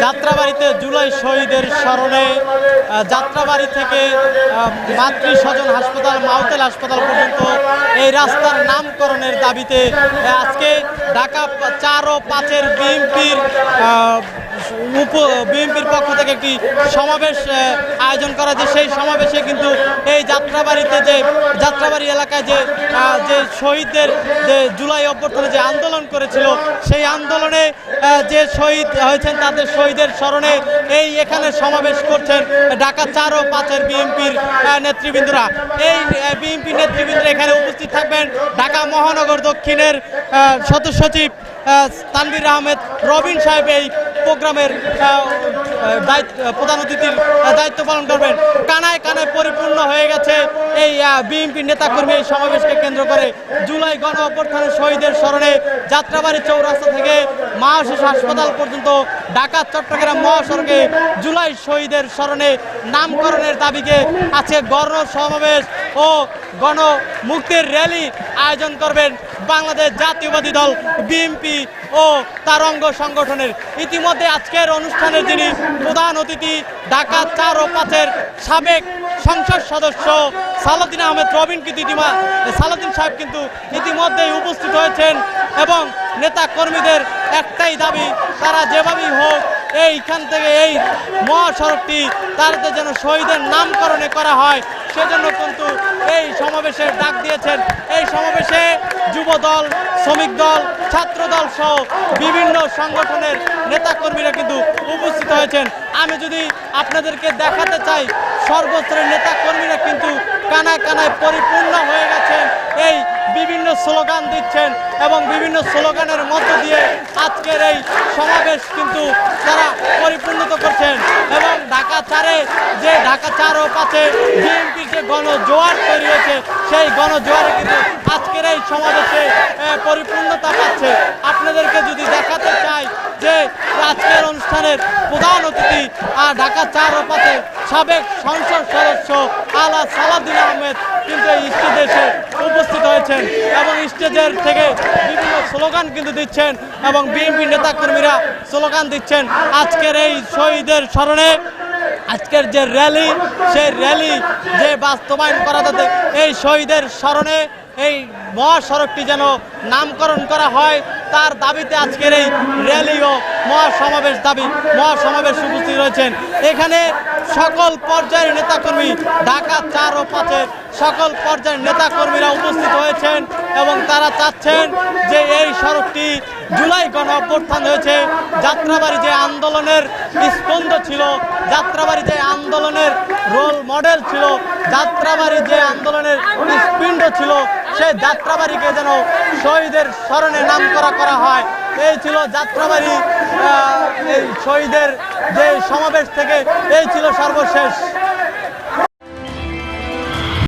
যাত্রাবাড়িতে জুলাই শহীদের স্মরণে যাত্রাবাড়ি থেকে মাতৃ স্বজন হাসপাতাল, মাউতেল হাসপাতাল পর্যন্ত এই রাস্তার নামকরণের দাবিতে আজকে ঢাকা চার ও পাঁচের বিএনপির উপ বিএনপির পক্ষ থেকে একটি সমাবেশ আয়োজন করা যে সেই সমাবেশে কিন্তু এই যাত্রাবাড়িতে যে যাত্রাবাড়ি এলাকায় যে যে শহীদদের যে জুলাই অভ্যর্থনে যে আন্দোলন করেছিল সেই আন্দোলনে যে শহীদ হয়েছেন তাদের শহীদের স্মরণে এই এখানে সমাবেশ করছেন ঢাকা চার ও পাঁচের বিএনপির নেতৃবৃন্দরা। এই বিএনপি নেতৃবৃন্দরা এখানে উপস্থিত থাকবেন ঢাকা মহানগর দক্ষিণের সদস্য সচিব আহ, তানভীর আহমেদ রবিন সাহেব এই প্রোগ্রামের প্রধান অতিথির দায়িত্ব পালন করবেন। কানায় কানায় পরিপূর্ণ হয়ে গেছে এই বিএনপি নেতাকর্মী এই সমাবেশকে কেন্দ্র করে। জুলাই গণ অভ্যর্থনের শহীদের স্মরণে যাত্রাবাড়ি চৌরাস্তা থেকে মহাশেষ হাসপাতাল পর্যন্ত ঢাকা, চট্টগ্রাম মহাসড়কে জুলাই শহীদের স্মরণে নামকরণের দাবিকে আজকে গণ সমাবেশ ও গণ মুক্তির র্যালি আয়োজন করবেন বাংলাদেশ জাতীয়বাদী দল, বিএনপি ও তার অঙ্গ সংগঠনের। ইতিমধ্যে আজকের অনুষ্ঠানের যিনি প্রধান অতিথি, ঢাকা চার ও পাঁচের সাবেক সংসদ সদস্য সালাদিন আহমেদ রবিন কিন্তু ইতিমা সালাদিন সাহেব কিন্তু ইতিমধ্যেই উপস্থিত হয়েছেন এবং নেতা কর্মীদের একটাই দাবি, তারা যেভাবেই হোক এইখান থেকে এই মহাসড়কটি তারাতে যেন শহীদের নামকরণে করা হয়, সেজন্য কিন্তু এই সমাবেশের ডাক দিয়েছেন। এই সমাবেশে যুব দল শ্রমিক দল ছাত্র দল সহ বিভিন্ন সংগঠনের নেতাকর্মীরা কিন্তু উপস্থিত হয়েছেন। আমি যদি আপনাদেরকে দেখাতে চাই, সর্বস্তরের নেতাকর্মীরা কিন্তু কানায় কানায় পরিপূর্ণ হয়ে গেছেন। এই বিভিন্ন স্লোগান দিচ্ছেন এবং বিভিন্ন স্লোগানের মধ্য দিয়ে আজকের এই সমাবেশ কিন্তু তারা পরিপূর্ণত করছেন এবং ঢাকা চারে যে ঢাকা চার ও পাঁচে বিএনপির যে গণজোয়ার তৈরি হয়েছে, সেই গণজোয়ারে কিন্তু আজকের এই সমাবেশে পরিপূর্ণতা পাচ্ছে। আপনাদেরকে যদি দেখাতে চাই যে আজকের অনুষ্ঠানের প্রধান অতিথি আর ঢাকা চার ও পাঁচে সাবেক সংসদ সদস্য আলা সালাউদ্দিন আহমেদ কিন্তু এই হয়েছেন এবং স্টেজের থেকে বিভিন্ন স্লোগান কিন্তু দিচ্ছেন এবং বিএনপি নেতাকর্মীরা স্লোগান দিচ্ছেন, আজকের এই শহীদের স্মরণে আজকের যে র্যালি, সেই র্যালি যে বাস্তবায়ন করা যাতে এই শহীদের স্মরণে এই মহাসড়কটি যেন নামকরণ করা হয়, তার দাবিতে আজকের এই র্যালি ও মহাসমাবেশ দাবি, মহাসমাবেশ উপস্থিত রয়েছেন। এখানে সকল পর্যায়ের নেতাকর্মী ঢাকা চার ও পাঁচের সকল পর্যায়ের নেতাকর্মীরা উপস্থিত হয়েছেন এবং তারা চাচ্ছেন যে এই সড়কটি জুলাই গণ অভ্যুত্থান হয়েছে। যাত্রাবাড়ি যে আন্দোলনের স্পন্দ ছিল, যাত্রাবাড়ি যে আন্দোলনের রোল মডেল ছিল, যাত্রাবাড়ি যে আন্দোলনের স্পিন্ড ছিল সেই যাত্রাবাড়িকে যেন শহীদের স্মরণে নাম করা করা হয়। এই ছিল যাত্রাবাড়ি এই শহীদের যে সমাবেশ থেকে এই ছিল সর্বশেষ।